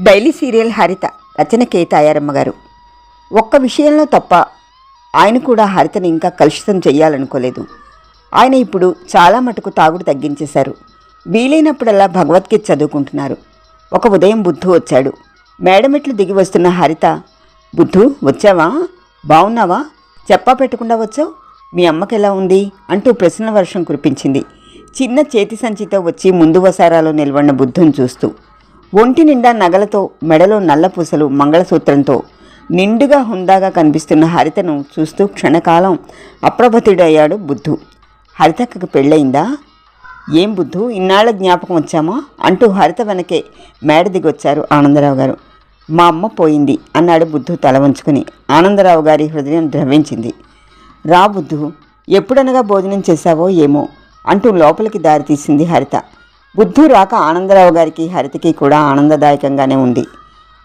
Daily serial Haritha Rachana K Tayaramma గారు. ఒక్క విషయంలో తప్ప ఆయన కూడా హరితని ఇంకా కలుషితం చేయాలనుకోలేదు ఆయన ఇప్పుడు చాలా మటుకు తాగుడు తగ్గించేశారు. వీలైనప్పుడల్లా భగవద్గీత చదువుకుంటున్నారు. ఒక ఉదయం బుద్ధు వచ్చాడు. మేడమెట్లు దిగి వస్తున్న హరిత బుద్ధు వచ్చావా? బాగున్నావా చెప్పా పెట్టకుండా వచ్చావు? మీ అమ్మకి ఎలా ఉంది? అంటూ ప్రశ్నల వర్షం కురిపించింది. చిన్న చేతి సంచితో వచ్చి ముందు వసారాలో నిలబడిన బుద్ధుని చూస్తూ ఒంటి నిండా నగలతో మెడలో నల్ల పూసలు మంగళసూత్రంతో నిండుగా హుందాగా కనిపిస్తున్న హరితను చూస్తూ క్షణకాలం అప్రభతుడయ్యాడు బుద్ధు. హరితక్కకు పెళ్ళయిందా? ఏం బుద్ధు ఇన్నాళ్ళ జ్ఞాపకం వచ్చామా? అంటూ హరిత వెనకే మేడ దిగొచ్చారు ఆనందరావు గారు. మా అమ్మ పోయింది అన్నాడు బుద్ధు తల వంచుకుని. ఆనందరావు గారి హృదయం ద్రవించింది. రా బుద్ధు ఎప్పుడనగా భోజనం చేశావో ఏమో అంటూ లోపలికి దారి తీసింది హరిత. బుద్ధు రాక ఆనందరావు గారికి హరితకి కూడా ఆనందదాయకంగానే ఉంది.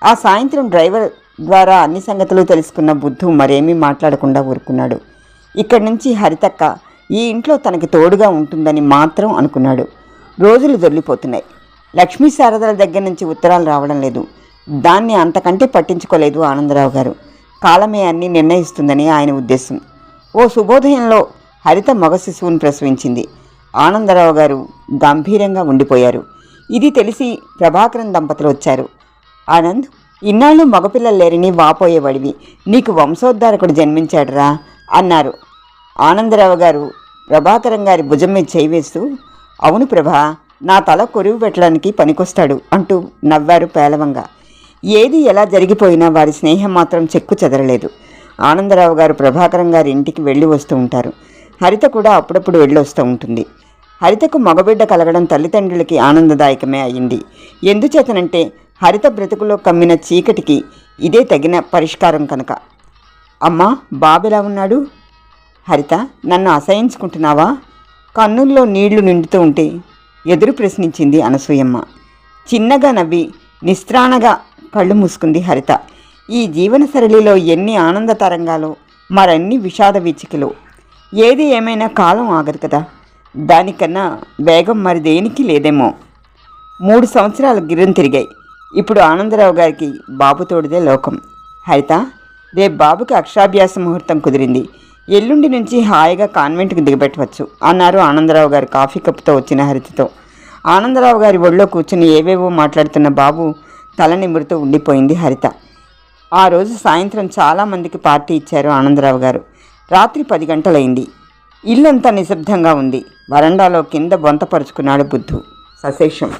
ఆ సాయంత్రం డ్రైవర్ ద్వారా అన్ని సంగతులు తెలుసుకున్న బుద్ధు మరేమీ మాట్లాడకుండా ఊరుకున్నాడు. ఇక్కడి నుంచి హరితక్క ఈ ఇంట్లో తనకి తోడుగా ఉంటుందని మాత్రం అనుకున్నాడు. రోజులు దొర్లిపోతున్నాయి లక్ష్మీ శారదల దగ్గర నుంచి ఉత్తరాలు రావడం లేదు. దాన్ని అంతకంటే పట్టించుకోలేదు ఆనందరావు గారు. కాలమే అన్ని నిర్ణయిస్తుందని ఆయన ఉద్దేశం. ఓ శుభోదయంలో హరిత మగ శిశువును ప్రసవించింది. ఆనందరావు గారు గంభీరంగా ఉండిపోయారు. ఇది తెలిసి ప్రభాకరన్ దంపతులు వచ్చారు. ఆనంద్ ఇన్నాళ్ళు మగపిల్లలు లేరని వాపోయేవాడివి నీకు వంశోద్ధారకుడు జన్మించాడురా అన్నారు. ఆనందరావు గారు ప్రభాకరం గారి భుజం మీద చేయి వేస్తూ అవును ప్రభా నా తల కొరువు పెట్టడానికి పనికొస్తాడు అంటూ నవ్వారు పేలవంగా. ఏది ఎలా జరిగిపోయినా వారి స్నేహం మాత్రం చెక్కు చెదరలేదు. ఆనందరావు గారు ప్రభాకరం గారి ఇంటికి వెళ్ళి వస్తూ ఉంటారు. హరిత కూడా అప్పుడప్పుడు వెళ్ళి వస్తూ ఉంటుంది. హరితకు మగబిడ్డ కలగడం తల్లిదండ్రులకి ఆనందదాయకమే అయింది. ఎందుచేతనంటే హరిత బ్రతుకులో కమ్మిన చీకటికి ఇదే తగిన పరిష్కారం కనుక. అమ్మా బాబెలా ఉన్నాడు? హరిత నన్ను అసహించుకుంటున్నావా? కన్నుల్లో నీళ్ళు నిండుతూ ఉంటే ఎదురు ప్రశ్నించింది అనసూయమ్మ. చిన్నగా నవ్వి నిస్త్రాణగా కళ్ళు మూసుకుంది హరిత. ఈ జీవన సరళిలో ఎన్ని ఆనంద తరంగాలో మరన్ని విషాద వీచికలో. ఏది ఏమైనా కాలం ఆగదు కదా. దానికన్నా వేగం మరి దేనికి లేదేమో. మూడు సంవత్సరాలు గిర్రం తిరిగాయి. ఇప్పుడు ఆనందరావు గారికి బాబు తోడిదే లోకం. హరిత రేపు బాబుకి అక్షరాభ్యాస ముహూర్తం కుదిరింది. ఎల్లుండి నుంచి హాయిగా కాన్వెంట్కి దిగబెట్టవచ్చు అన్నారు ఆనందరావు గారు కాఫీ కప్పుతో వచ్చిన హరితతో. ఆనందరావు గారి ఒళ్ళో కూర్చుని ఏవేవో మాట్లాడుతున్న బాబు తల నిమురుతూ ఉండిపోయింది హరిత. ఆ రోజు సాయంత్రం చాలామందికి పార్టీ ఇచ్చారు ఆనందరావు గారు. రాత్రి పది గంటలైంది. ఇల్లంతా నిశ్శబ్దంగా ఉంది. వరండాలో కింద బొంతపరుచుకున్నాడు బుద్ధు. సశేషం.